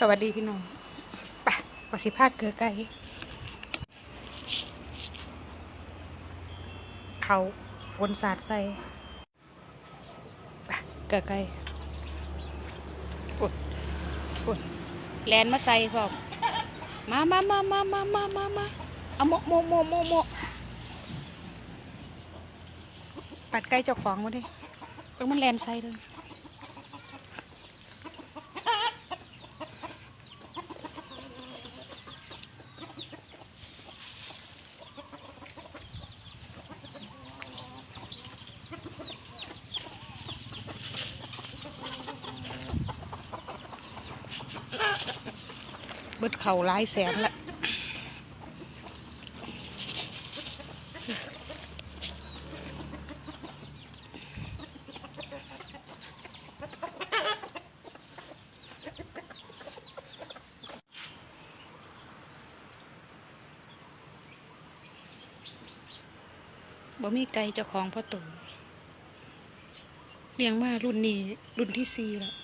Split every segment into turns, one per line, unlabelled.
สวัสดีพี่น้องไปขอสิภาคเกลือไก่เขาฝนสาดใส่ไปเกลือไก่ปุ่นปุ่นแลนมาใส่พร้อมมามามามามามามามาเอาโมโมโมโมโมปัดไก่เจ้าของมาดิเพิ่งมันแลนใส่เลย เบิดเข่าหลายแสนละบ่มีไก่เจ้าของพ่อตู่เลี้ยงมารุ่นนี้ รุ่นที่สี่แล้ว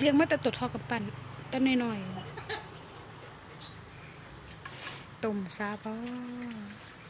เลี้ยงมาแต่ตัวทอกับปั่นต้นน้อยๆต้มซาบอ